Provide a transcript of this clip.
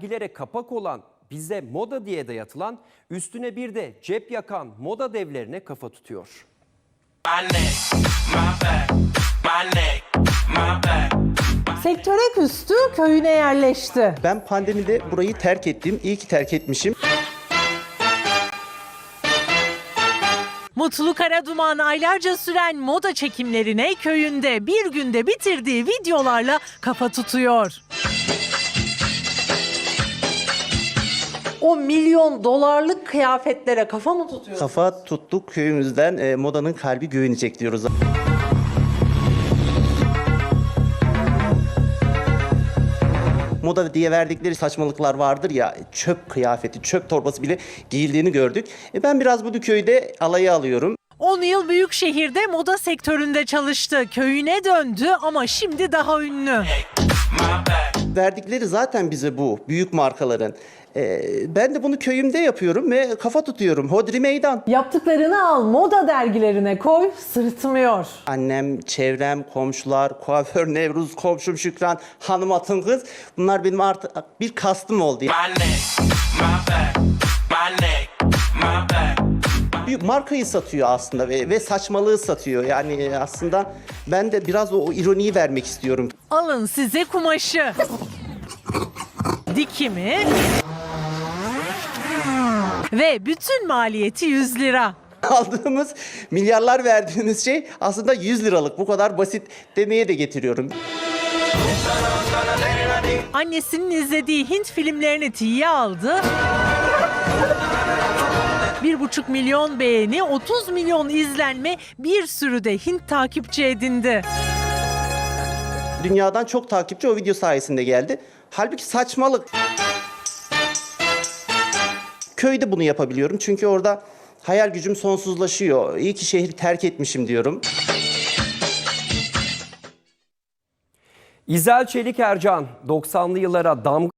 Dergilere kapak olan bize moda diye dayatılan üstüne bir de cep yakan moda devlerine kafa tutuyor. Sektöre küstü, köyüne yerleşti. Ben pandemide burayı terk ettim. İyi ki terk etmişim. Mutlu Karaduman aylarca süren moda çekimlerine köyünde bir günde bitirdiği videolarla kafa tutuyor. O milyon dolarlık kıyafetlere kafa mı tutuyor? Kafa tuttuk köyümüzden e, modanın kalbi güvenecek diyoruz. Moda diye verdikleri saçmalıklar vardır ya çöp kıyafeti, çöp torbası bile giyildiğini gördük. E, ben biraz bu köyde alayı alıyorum. 10 yıl büyük şehirde moda sektöründe çalıştı. Köyüne döndü ama şimdi daha ünlü. Verdikleri zaten bize bu büyük markaların. E, ben de bunu köyümde yapıyorum ve kafa tutuyorum. Hodri meydan. Yaptıklarını al moda dergilerine koy, sırıtmıyor. Annem, çevrem, komşular, kuaför Nevruz, komşum Şükran, hanım atın kız. Bunlar benim artık bir kastım oldu. My neck, my back, my neck, my back. Markayı satıyor aslında ve, ve saçmalığı satıyor. Yani aslında ben de biraz o, o ironiyi vermek istiyorum. Alın size kumaşı. Dikimi ve bütün maliyeti 100 lira. Aldığımız, milyarlar verdiğimiz şey aslında 100 liralık. Bu kadar basit demeye de getiriyorum. Annesinin izlediği Hint filmlerini tiye aldı. 1,5 milyon beğeni, 30 milyon izlenme, bir sürü de Hint takipçi edindi. Dünyadan çok takipçi o video sayesinde geldi. Halbuki saçmalık. Köyde bunu yapabiliyorum çünkü orada hayal gücüm sonsuzlaşıyor. İyi ki şehri terk etmişim diyorum. İzel Çelik Ercan 90'lı yıllara damga